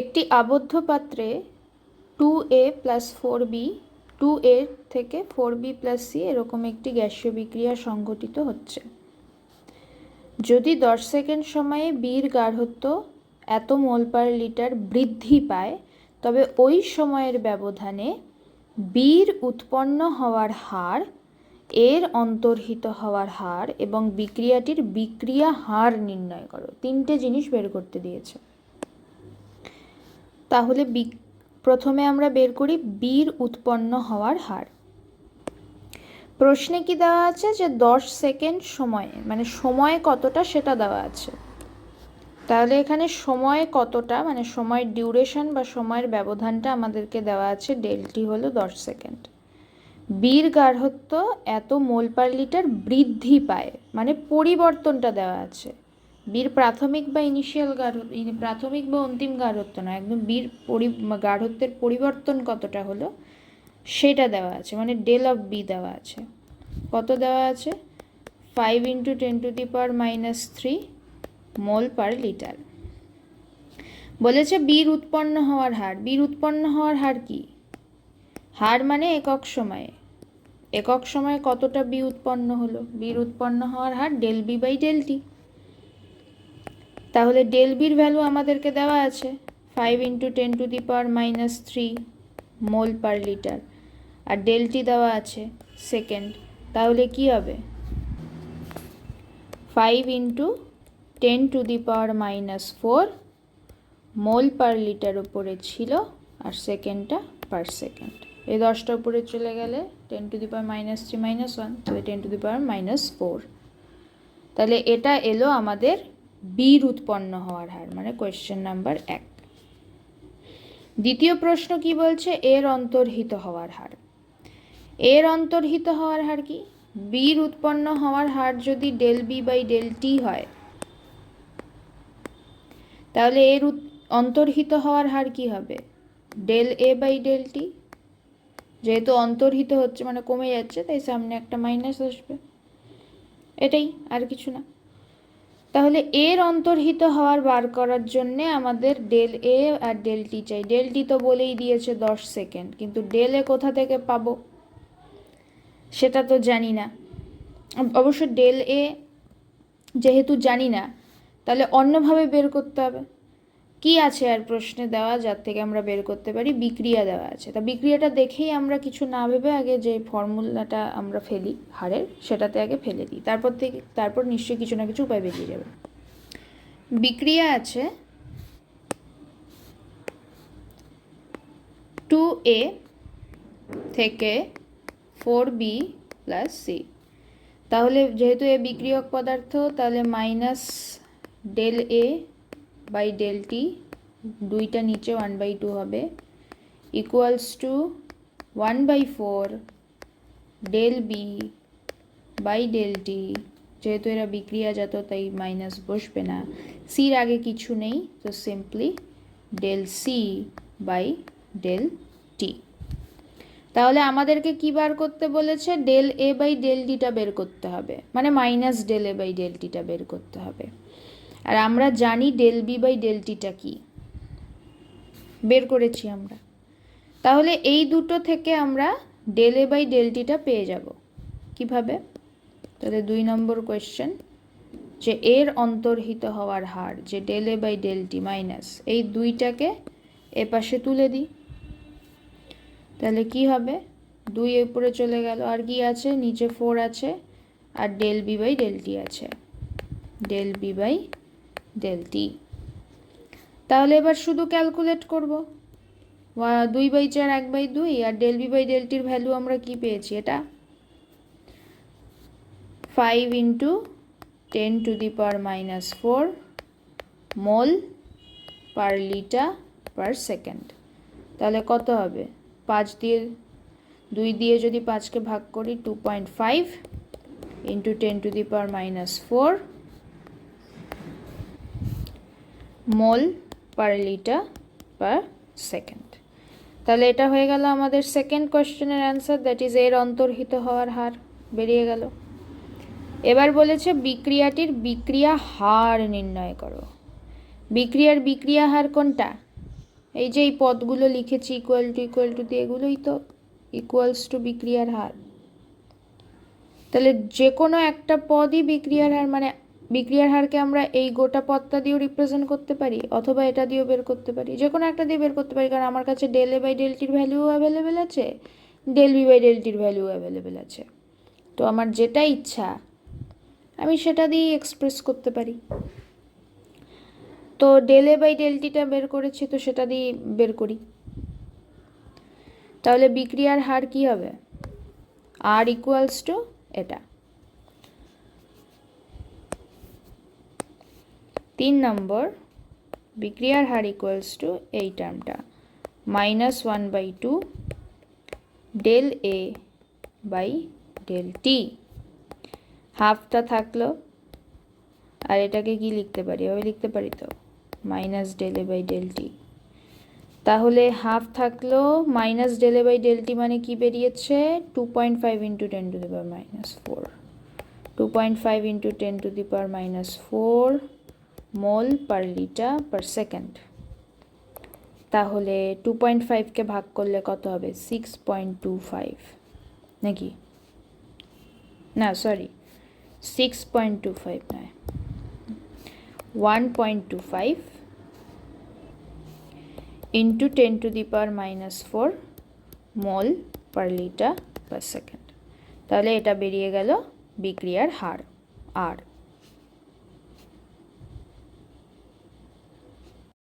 একটি আবদ্ধ পাত্রে two A plus four B two A থেকে ফোর বি প্লাস সি এরকম একটি গ্যাসীয় বিক্রিয়া সংঘটিত হচ্ছে। যদি দশ সেকেন্ড সময়ে বির গাঢ়ত্ব এত মোল পার লিটার বৃদ্ধি পায়, তবে ওই সময়ের ব্যবধানে বীর উৎপন্ন হওয়ার হার, এর অন্তর্হিত হওয়ার হার এবং বিক্রিয়াটির বিক্রিয়া হার নির্ণয় করো। তিনটে জিনিস বের করতে দিয়েছে। তাহলে বি, প্রথমে আমরা বের করি বির উৎপন্ন হওয়ার হার। প্রশ্নে কি দেওয়া আছে যে দশ সেকেন্ড সময়ে মানে সময় কতটা সেটা দেওয়া আছে? তাহলে এখানে সময় কতটা মানে সময়ের ডিউরেশন বা সময়ের ব্যবধানটা আমাদেরকে দেওয়া আছে, ডেলটি হলো দশ সেকেন্ড। বীর গাঢ়ত্ব এত মোল পার লিটার বৃদ্ধি পায় মানে পরিবর্তনটা দেওয়া আছে। বীর প্রাথমিক বা ইনিশিয়াল গাঢ় প্রাথমিক বা অন্তিম গাঢ়ত্ব না একদম বীর পরি গাঢ়ত্বের পরিবর্তন কতটা হলো সেটা দেওয়া আছে মানে ডেল অফ বি দেওয়া আছে। কত দেওয়া আছে? Five into ten to the power minus three mole per litre বলেছে বীর উৎপন্ন হওয়ার হার। বীর উৎপন্ন হওয়ার হার কি? হার মানে একক সময়ে। একক সময়ে কতটা বি উৎপন্ন হলো? বীর উৎপন্ন হওয়ার হার del B by del T তাহলে ডেল বির ভ্যালু আমাদেরকে দেওয়া আছে five into ten to the power minus three mole per litre R del T দেওয়া আছে সেকেন্ড তাহলে কি হবে? Five into ten to the power minus four mole per litre উপরে ছিল আর সেকেন্ডটা পার সেকেন্ড এই দশটা উপরে চলে গেলে ten to the power minus three minus one তাহলে ten to the power minus four তাহলে এটা এলো আমাদের বীর উৎপন্ন হওয়ার হার মানে কোয়েশ্চেন নাম্বার এক। দ্বিতীয় প্রশ্ন কি বলছে? এর অন্তর্হিত হওয়ার হার। এর অন্তর্হিত হওয়ার হার কি? বীর উৎপন্ন হওয়ার হার যদি del B by del T হয়, তাহলে এর অন্তর্হিত হওয়ার হার কি হবে? Del A by del T. যেহেতু অন্তর্হিত হচ্ছে মানে কমে যাচ্ছে, তাই সামনে একটা মাইনাস আসবে। এটাই, আর কিছু না। তাহলে এর অন্তর্হিত হওয়ার বার করার জন্যে আমাদের ডেল এ আর ডেল টি চাই। ডেল টি তো বলেই দিয়েছে দশ সেকেন্ড, কিন্তু ডেল এ কোথা থেকে পাবো? সেটা তো জানি না। অবশ্য ডেল এ যেহেতু জানি না, তাহলে অন্যভাবে বের করতে হবে। কি আছে আর প্রশ্নে দেওয়া যার থেকে আমরা বের করতে পারি? বিক্রিয়া দেওয়া আছে। তা বিক্রিয়াটা দেখেই আমরা কিছু না ভেবে আগে যে ফর্মুলাটা আমরা ফেলি, হারের, সেটাতে আগে ফেলে দিই। তারপর থেকে, তারপর নিশ্চয়ই কিছু না কিছু উপায় বেরিয়ে যাবে। বিক্রিয়া আছে টু এ থেকে ফোর বি প্লাস সি তাহলে যেহেতু এ বিক্রিয়ক পদার্থ, তাহলে minus del A by del T, দুইটা নিচে ওয়ান বাই টু হবে equals to one by four del B by del T যেহেতু এরা বিক্রিয়াজাত, তাই মাইনাস বসবে না। সির আগে কিছু নেই, তো simply del C by del T তাহলে আমাদেরকে কি বার করতে বলেছে? Del A by del theta বের করতে হবে। মানে minus del A by del টিটা বের করতে হবে। আর আমরা জানি ডেল বি বাই ডেল টিটা কি। বের করেছি আমরা। তাহলে এই দুটো থেকে আমরা ডেল এ বাই ডেল টিটা পেয়ে যাব। কীভাবে? তাহলে দুই নম্বর কোয়েশ্চেন যে এর অন্তর্হিত হওয়ার হার যে del A by del T minus এই দুইটাকে এ পাশে তুলে দিই। তাহলে কি হবে? দুই উপরে চলে গেল। আর কি আছে? নিচে ফোর আছে। আর del B by del T আছে। Del B by del T তাহলে এবার শুধু ক্যালকুলেট করব। দুই বাই চার, এক বাই দুই, আর ডেল বি বাই ডেল টির ভ্যালু আমরা কি পেয়েছি এটা? Five into ten to the power minus four mole per litre per second তাহলে কত হবে? পাঁচ দিয়ে, দুই দিয়ে যদি পাঁচকে ভাগ করি two point five into ten to the power minus four mole per litre per second. তাহলে এটা হয়ে গেল আমাদের সেকেন্ড কোয়েশ্চেনের অ্যান্সার দ্যাট ইজ এর অন্তর্হিত হওয়ার হার, বেরিয়ে গেল। এবার বলেছে বিক্রিয়াটির বিক্রিয়া হার নির্ণয় করো। বিক্রিয়ার বিক্রিয়া হার কোনটা? এই যে এই পদগুলো লিখেছি ইকুয়াল টু ইকুয়াল টু দিয়ে এগুলোই তো ইকুয়ালস টু বিক্রিয়ার হার। তাহলে যে কোনো একটা পদই বিক্রিয়ার হার মানে বিক্রিয়ার হারকে আমরা এই গোটা পদটা দিয়েও রিপ্রেজেন্ট করতে পারি, অথবা এটা দিয়েও বের করতে পারি। যে কোনো একটা দিয়ে বের করতে পারি, কারণ আমার কাছে ডেল এ বাই ডেলটির ভ্যালুও অ্যাভেলেবেল আছে ডেল বি বাই ডেলটির ভ্যালুও অ্যাভেলেবেল আছে। তো আমার যেটা ইচ্ছা, আমি সেটা দিয়েই এক্সপ্রেস করতে পারি। তো ডেল এ বাই ডেলটিটা বের করেছি, তো সেটা দিয়ে বের করি। তাহলে বিক্রিয়ার হার কি হবে? আর ইকুয়ালস টু এটা। তিন নম্বর বিক্রিয়ার হার ইকুয়ালস টু এই টার্মটা minus one by two del A by del T হাফটা থাকল, আর এটাকে কি লিখতে পারি? এভাবে লিখতে পারি তো? Minus del A by del T তাহলে হাফ থাকল minus del A by del T মানে কি বেরিয়েছে? Two point five into ten to the power minus four two point five into ten to the power minus four mole per litre per second তাহলে two point ফাইভকে ভাগ করলে কত হবে? Six point two five নাকি? না sorry six point two five নয়। One point two five into ten to the power minus four mole per litre per second তাহলে এটা বেরিয়ে গেল বিক্রিয়ার হার আর